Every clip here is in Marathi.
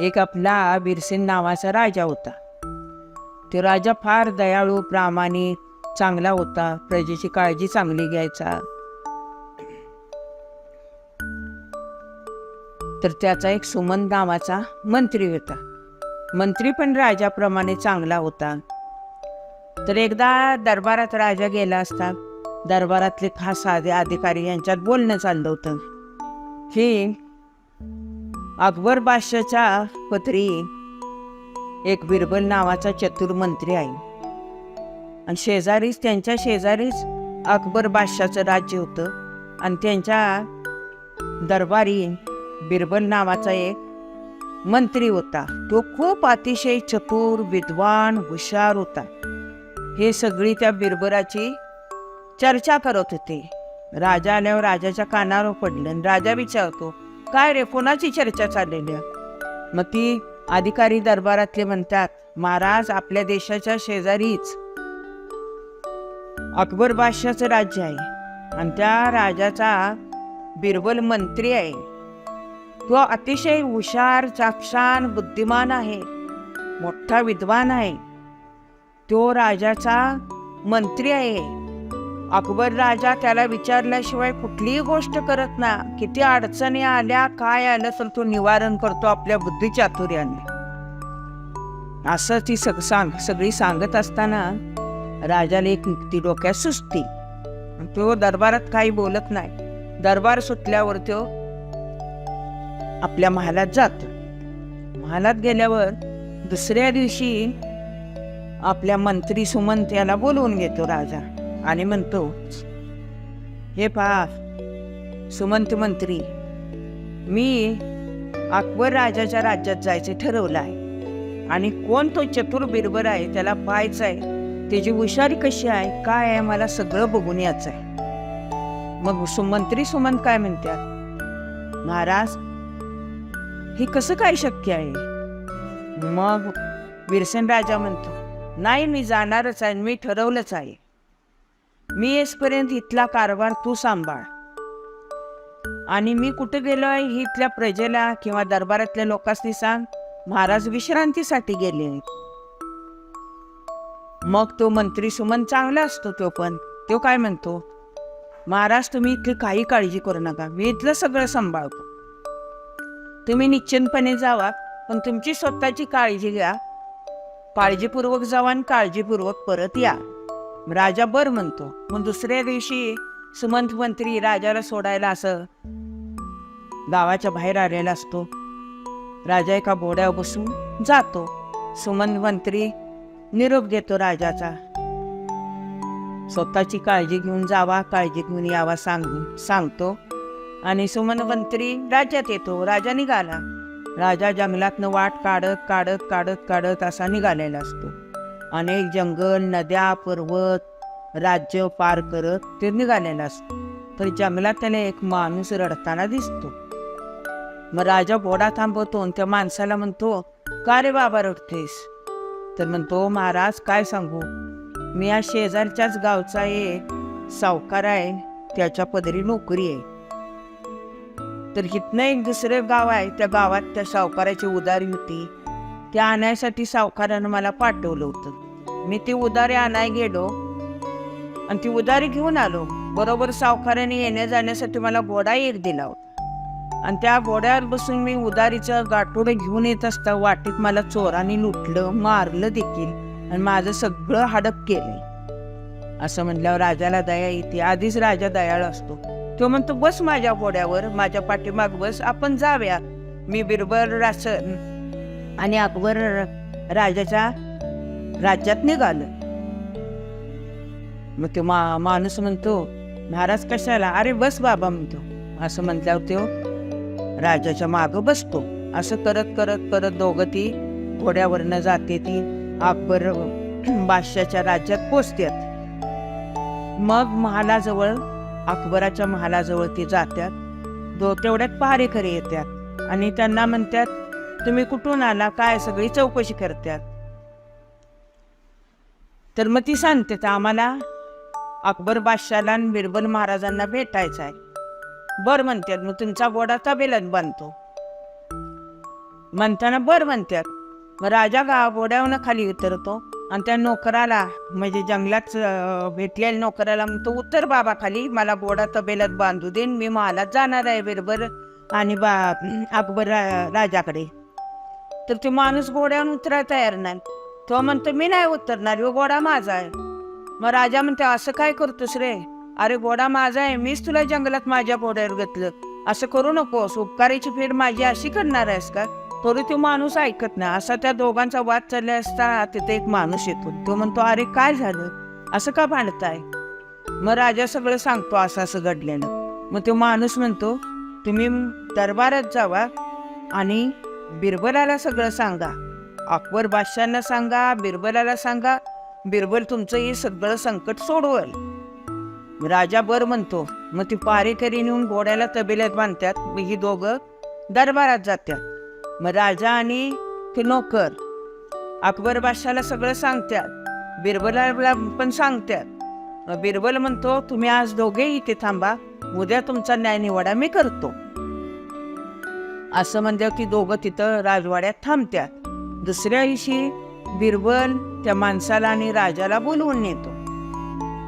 एक आपला बिरसेन नावाचा राजा होता. तो राजा फार दयाळू प्रामाणिक चांगला होता. प्रजेची काळजी चांगली घ्यायचा. तर त्याचा एक सुमन नावाचा मंत्री होता. मंत्री पण राजाप्रमाणे चांगला होता. तर एकदा दरबारात राजा गेला असता दरबारातले खास अधिकारी यांच्यात बोलणं चाललं होतं. की अकबर बादशाच्या पत्री एक बिरबल नावाचा चतुर मंत्री आहे. आणि शेजारीच त्यांच्या शेजारीच अकबर बादशाचं राज्य होतं. आणि त्यांच्या दरबारी बिरबल नावाचा एक मंत्री होता. तो खूप अतिशय चतुर विद्वान हुशार होता. हे सगळी त्या बिरबलाची चर्चा करत होते. राजा आल्यावर राजाच्या कानावर पडलं आणि राजा विचारतो काय रे कोणाची चर्चा चाललेली मग ती अधिकारी दरबारातले म्हणतात महाराज आपल्या देशाच्या शेजारीच अकबर बादशाचं राज्य आहे आणि त्या राजाचा बिरबल मंत्री आहे. तो अतिशय हुशार चाक्षान बुद्धिमान आहे मोठा विद्वान आहे. तो राजाचा मंत्री आहे. अकबर राजा त्याला विचारल्याशिवाय कुठलीही गोष्ट करत ना. किती अडचणी आल्या काय आलं तर तो निवारण करतो आपल्या बुद्धी चातुर्याने. असं ती सग सांग सगळी सांगत असताना राजाला एक युक्ती डोक्यात सुचती. तो दरबारात काही बोलत नाही. दरबार सुटल्यावर तो आपल्या महालात जातो. महालात गेल्यावर दुसऱ्या दिवशी आपल्या मंत्री सुमंत याला बोलवून घेतो राजा. आणि म्हणतो हे पहा सुमंत मंत्री मी अकबर राजाच्या राज्यात जायचं ठरवलं आहे आणि कोण तो चतुर बिरबर आहे त्याला पाहायचं आहे त्याची हुशारी कशी आहे काय आहे मला सगळं बघून यायचं आहे मग सुमंत्री सुमंत काय म्हणतात महाराज हे कसं काय शक्य आहे? मग विरसन राजा म्हणतो नाही मी जाणारच आहे मी ठरवलंच आहे. मी येसपर्यंत इथला कारभार तू सांभाळ. आणि मी कुठे गेलो आहे ही इथल्या प्रजेला किंवा दरबारातल्या लोकांनी सांग. महाराज विश्रांतीसाठी गेले आहेत. मग तो मंत्री सुमन चांगला असतो तो पण. तो काय म्हणतो? महाराज तुम्ही इथली काही काळजी करू नका. मी इथलं सगळं सांभाळतो. तुम्ही निश्चितपणे जावा पण तुमची स्वतःची काळजी घ्या. काळजीपूर्वक जावा आणि काळजीपूर्वक परत या. राजा बर म्हणतो मग दुसऱ्या दिवशी सुमंत मंत्री राजाला सोडायला असं गावाच्या बाहेर आलेला असतो. राजा एका बोड्यावर बसून जातो. सुमंत मंत्री निरोप देतो राजाचा. स्वतःची काळजी घेऊन जावा काळजी घेऊन यावा सांग सांगतो. आणि सुमंत मंत्री राज्यात येतो. राजा निघाला. राजा जंगलातनं वाट काढत काढत काढत काढत असा निघालेला असतो. अनेक जंगल नद्या पर्वत राज्य पार करत ते निघालेला असतो. तर जंगलात त्याला एक माणूस रडताना दिसतो. मग राजा बोडा थांबवतो आणि त्या माणसाला म्हणतो का रे बाबा रडतेस? तर म्हणतो महाराज काय सांगू? मी या शेजारच्याच गावचा एक सावकार आहे त्याच्या पदरी नोकरी आहे. तर इथनं एक दुसरं गाव आहे. त्या गावात त्या सावकाराची उदारी होती. त्या आणायसाठी सावकारानं मला पाठवलं होतं. मी ती उदारी आणाय गेलो आणि ती उदारी घेऊन आलो. बरोबर सावकाराने येण्या जाण्यासाठी मला घोडा एक दिला होता. आणि त्या घोड्यावर बसून मी उदारीचं गाठोडं घेऊन येत असता वाटेत मला चोराने लुटलं मारलं देखील आणि माझं सगळं हडप केलं. असं म्हटल्यावर राजाला दया येते. आधीच राजा दयाळ असतो. तो म्हणतो बस माझ्या घोड्यावर माझ्या पाठीमाग बस आपण जाव्या मी बिरबर रास आणि अकबर राजाच्या राज्यात निघालं. मग तो मा माणूस म्हणतो महाराज कशाला? अरे बस बाबा म्हणतो. असं म्हटल्यावर तो राजाच्या मागं बसतो. असं करत करत करत दोघं ती घोड्यावरनं जाते ती अकबर बादशाच्या राज्यात पोचतात मग महालाजवळ अकबराच्या महालाजवळ ते जात्यात. दो तेवढ्यात पहारेकरी येतात आणि त्यांना म्हणतात तुम्ही कुठून आला? काय सगळी चौकशी करतात तर मग ती सांगते तर आम्हाला अकबर बादशाला आणि बिरबल महाराजांना भेटायचं आहे. बरं म्हणतात मग तुमचा घोडा तबेलात बांधतो. म्हणताना बरं म्हणतात मग राजा गा घोड्यावरनं खाली उतरतो. आणि त्या नोकराला म्हणजे जंगलात भेटलेल्या नोकराला म्हणतो उतर बाबा खाली मला घोडा तबेल्यात बांधू देईन मी महालात जाणार आहे बिरबर आणि बा अकबर रा- राजाकडे. तर ते माणूस घोड्यावर उतरायला तयार नाही. तो म्हणतो मी नाही उतरणार ह्यो घोडा माझा आहे. मग राजा म्हणते असं काय करतोस रे? अरे घोडा माझा आहे मीच तुला जंगलात माझ्या घोड्यावर घेतलं. असं करू नकोस उपकाराची फेड माझी अशी करणार आहेस का? थोडी तो माणूस ऐकत नाही. असा त्या दोघांचा वाद चालला असता तिथे एक माणूस येतो. तो म्हणतो अरे काय झालं? असं का भांडताय? मग राजा सगळं सांगतो असं असं घडलेलं. मग तो माणूस म्हणतो तुम्ही दरबारात जावा आणि बिरबलाला सगळं सांगा. अकबर बादशांना सांगा बिरबलाला सांगा. बिरबल तुमचं हे सगळं संकट सोडवल. राजा बर म्हणतो मग ती पारेकरी नेऊन घोड्याला तबेल्यात बांधतात. मग ही दोघं दरबारात जातात. मग राजा आणि ते नोकर अकबर बादशाला सगळं सांगतात बिरबला पण सांगतात मग बिरबल म्हणतो तुम्ही आज दोघे इथे थांबा. उद्या तुमचा न्याय निवाडा मी करतो. असं म्हणजे की दोघं तिथं राजवाड्यात थांबतात दुसऱ्या दिवशी बिरबल त्या माणसाला आणि राजाला बोलवून नेतो.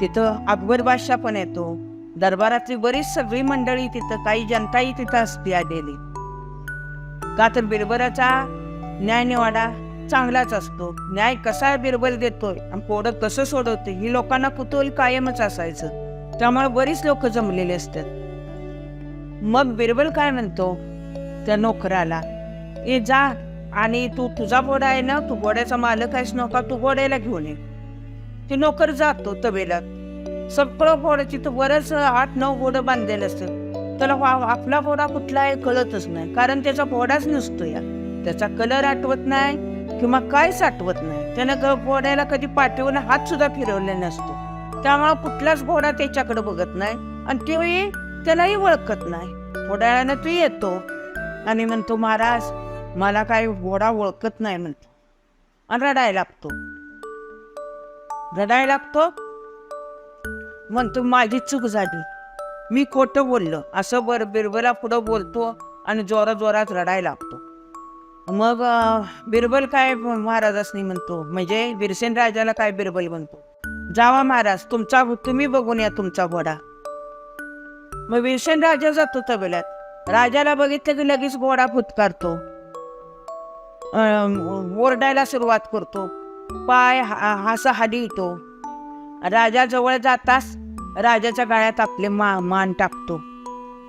तिथं अकबर बादशाह पण येतो. दरबारातली बरीच सगळी मंडळी तिथं काही जनताही तिथं असते आलेली. का तर बिरबलाचा न्यायनिवाडा चांगलाच असतो. न्याय कसा बिरबल देतोय आणि पोरं कसं सोडवते ही लोकांना कुतूहल कायमच असायचं. त्यामुळे बरीच लोक जमलेले असतात. मग बिरबल काय म्हणतो? त्या नोकराला ए जा आणि तू तुझा बोडा आहे ना तू घोड्याचा मालक आहेस नका तू घोड्याला घेऊन ये. ते नोकर जातो तबेल्यात सगळं बोड्याची तर बरंच आठ नऊ बोडं बांधलेलं असतं. त्याला वा- आपला घोडा कुठला आहे कळतच नाही. कारण त्याचा घोडाच नसतो या त्याचा कलर आठवत नाही किंवा काहीच आठवत नाही. त्यानं ग- घोड्याला कधी पाठवून हात सुद्धा फिरवले नसतो. त्यामुळे कुठलाच घोडा त्याच्याकडे बघत नाही आणि ते त्यालाही ओळखत नाही. थोड्या वेळानं तो येतो आणि म्हणतो महाराज मला काय घोडा ओळखत नाही म्हणतो. आणि रडायला लागतो. रडायला लागतो. म्हणतो माझी चूक झाली. मी खोटं बोललं. असं बर बिरबला पुढं बोलतो आणि जोरा जोरात रडायला लागतो. मग बिरबल काय महाराजासनी म्हणतो? म्हणजे बिरसेन राजाला काय बिरबल म्हणतो? जावा महाराज तुमचा तुम्ही बघून या तुमचा घोडा. मग बिरसेन राजा जातो तबेल्यात. राजाला बघितलं की लगेच घोडा फुतकारतो ओरडायला सुरुवात करतो. पाय हा हासा हाली येतो. राजा जवळ जाताच राजाच्या गाळ्यात आपले मा मान टाकतो.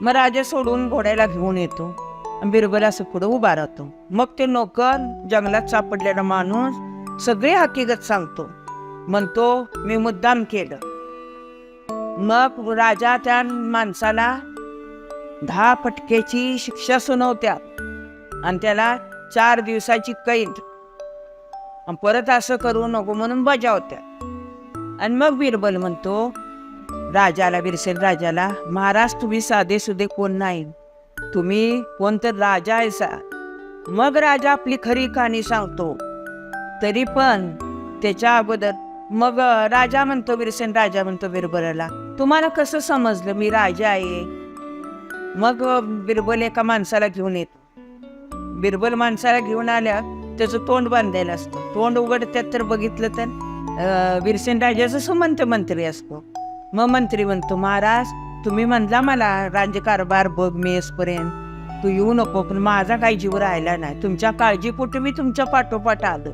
मग राजा सोडून घोड्याला घेऊन येतो. बिरबला बिरबल असं पुढं उभा राहतो. मग ते नोकर जंगलात सापडलेला माणूस सगळी हकीकत सांगतो. म्हणतो मी मुद्दाम केलं. मग राजा त्या माणसाला दहा फटकेची शिक्षा सुनवत्या. आणि त्याला चार दिवसाची कैद. परत असं करू नको म्हणून बजावत्या. आणि मग बिरबल म्हणतो राजाला बिरसेल राजाला महाराज तुम्ही साधे सुधे कोण नाही? तुम्ही कोणतर राजा आहेसा मग राजा आपली खरी कहाणी सांगतो. तरी पण त्याच्या अगोदर मग राजा म्हणतो बिरसेन राजा म्हणतो बिरबलाला. तुम्हाला कसं समजलं मी राजा आहे? मग बिरबल एका माणसाला घेऊन येतो. बिरबल माणसाला घेऊन आल्या त्याचं तोंड बांधायला असतं. तोंड उघडत्यात तर बघितलं तर बिरसेन राजाचं सुमंत मंत्री असतो. मग मंत्री म्हणतो महाराज तुम्ही म्हणला मला राज्यकारभार बघ मेसपर्यंत. तू येऊ नको पण माझा काही जीव राहिला नाही. तुमच्या काळजीपोटी मी तुमच्या पाठोपाठ आलो.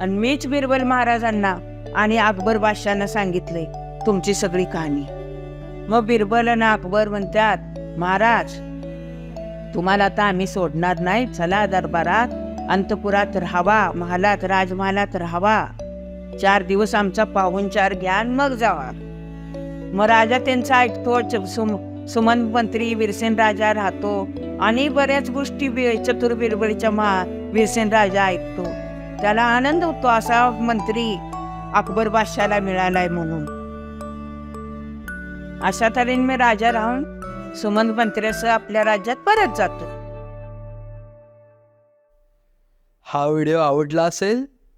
आणि मीच बिरबल महाराजांना आणि अकबर बादशांना सांगितले तुमची सगळी कहाणी. मग बिरबल आणि अकबर म्हणतात महाराज तुम्हाला आता आम्ही सोडणार नाही. चला दरबारात. अंतपुरात राहावा. महालात राजमहालात राहावा. चार दिवस आमचा पाहुणचार घ्या घ्यान मग जावा. मग राजा त्यांचा ऐकतो सुम सुमन मंत्री विरसेन राजा राहतो आणि बऱ्याच गोष्टी चतुर बिरबळीच्या मा विरसेन राजा ऐकतो. त्याला आनंद होतो असा मंत्री अकबर बादशाला मिळालाय म्हणून. अशा तऱ्हेने मी राजा राहून सुमन मंत्र्यासह आपल्या राज्यात परत जातो. हा व्हिडिओ आवडला असेल